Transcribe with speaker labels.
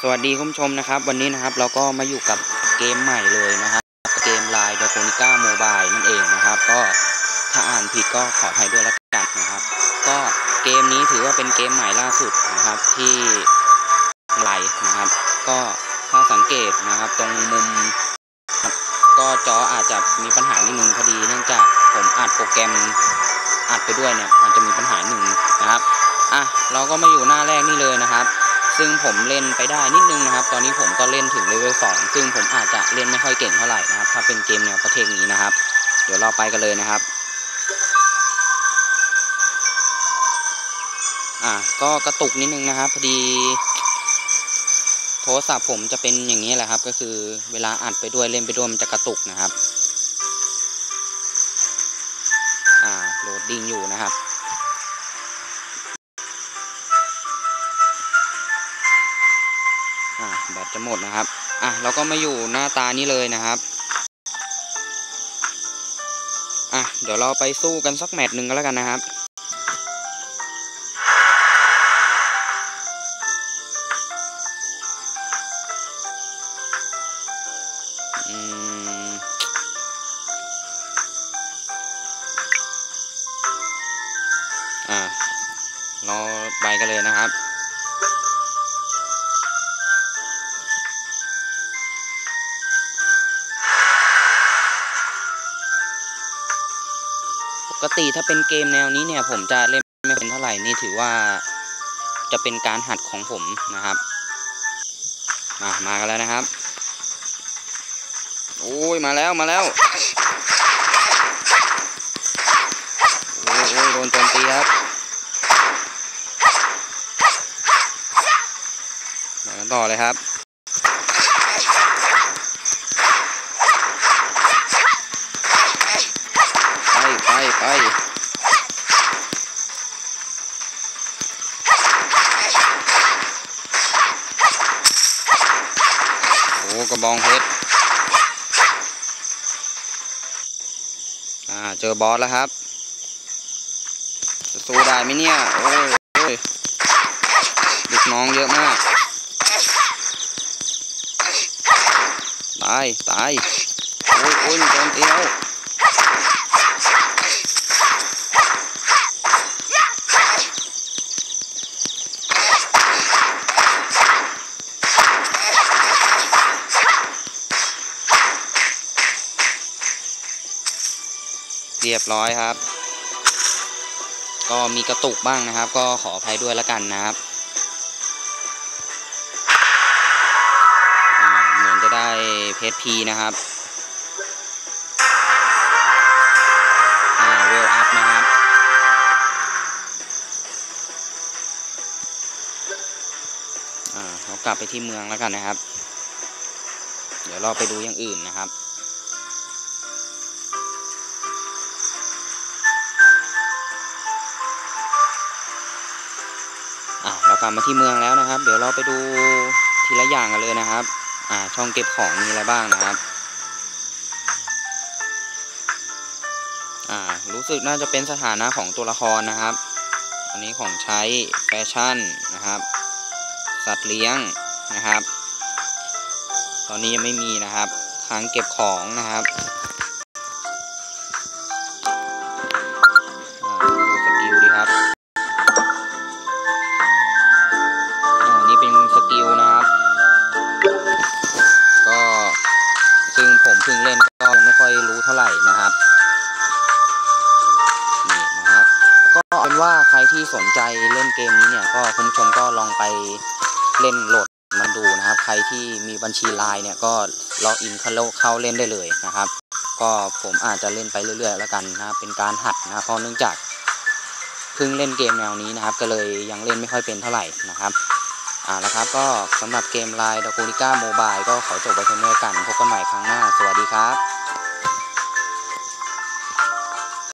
Speaker 1: สวัสดีคุณผู้ชมนะครับ วันนี้นะครับเราก็มาอยู่กับเกมใหม่เลยนะครับ เกมไลน์เดอะโคนิก้าโมบายนั่นเองนะครับ ก็ถ้าอ่านผิดก็ขออภัยด้วยละกันนะครับ ก็เกมนี้ถือว่าเป็นเกมใหม่ล่าสุดนะครับที่ไลน์นะครับ ก็ถ้าสังเกตนะครับตรงมุม ก็จออาจจะมีปัญหานิดนึงพอดีเนื่องจากผมอัดโปรแกรมอัดไปด้วยเนี่ยอาจจะมีปัญหาหนึ่งนะครับอะเราก็มาอยู่หน้าแรกนี่เลยนะครับ ซึ่งผมเล่นไปได้นิดนึงนะครับ ตอนนี้ผมก็เล่นถึงเลเวลสองซึ่งผมอาจจะเล่นไม่ค่อยเก่งเท่าไหร่นะครับ ถ้าเป็นเกมแนวประเทศนี้นะครับ เดี๋ยวเราไปกันเลยนะครับอะก็กระตุกนิดนึงนะครับพอดีโทรศัพท์ผมจะเป็นอย่างนี้แหละครับ ก็คือเวลาอัดไปด้วยเล่นไปด้วยมันจะกระตุกนะครับ อ่าโหลดดิ้งอยู่นะครับ อ่าแบตจะหมดนะครับอะเราก็มาอยู่หน้าตานี้เลยนะครับอะเดี๋ยวเราไปสู้กันสักแมตช์หนึ่งก็แล้วกันนะครับอืมอ่าเราไปกันเลยนะครับ กติถ้าเป็นเกมแนวนี้เนี่ย ผมจะเล่นไม่เป็นเท่าไหร่นี่ถือว่าจะเป็นการหัดของผมนะครับ มามากันแล้วนะครับ โอ้ยมาแล้วมาแล้วโอ้ยโอ้ยโดนโจมตีครับมาต่อเลยครับ ไปโอ้กระบองเพชรอ่าเจอบอสแล้วครับ จะสู้ได้ไหมเนี่ย โอ้ยโอ้ยลูกน้องเยอะมาก ตาย ตาย โอ้ยโอ้ยมันโจมตีแล้ว เรียบร้อยครับ ก็มีกระตุกบ้างนะครับ ก็ขออภัยด้วยละกันนะครับเหมือนจะได้เพชรพีนะครับอ่าเวลอัพนะครับ อ่าเรากลับไปที่เมืองแล้วกันนะครับ เดี๋ยวเราไปดูอย่างอื่นนะครับ ลับมาที่เมืองแล้วนะครับ เดี๋ยวเราไปดูทีละอย่างกันเลยนะครับ อ่า ช่องเก็บของมีอะไรบ้างนะครับ อ่า รู้สึกน่าจะเป็นสถานะของตัวละครนะครับ อันนี้ของใช้แฟชั่นนะครับ สัตว์เลี้ยงนะครับ ตอนนี้ยังไม่มีนะครับครั้งเก็บของนะครับ เพิ่งเล่นก็ยังไม่ค่อยรู้เท่าไหร่นะครับนี่นะครับก็เป็นว่าใครที่สนใจเล่นเกมนี้เนี่ยก็คุณผู้ชมก็ลองไปเล่นโหลดมันดูนะครับ ใครที่มีบัญชีไลน์เนี่ยก็ล็อกอินเข้าเข้าเล่นได้เลยนะครับ ก็ผมอาจจะเล่นไปเรื่อย ๆ แล้วกันนะครับเป็นการหัดนะเพราะเนื่องจากเพิ่งเล่นเกมแนวนี้นะครับ ก็เลยยังเล่นไม่ค่อยเป็นเท่าไหร่นะครับ อ่าแล้วครับก็สำหรับเกมไลน์ดากูนิก้าโมบายก็ขอจบไปเพียงเท่านี้กันพบกันใหม่ครั้งหน้า สวัสดีครับ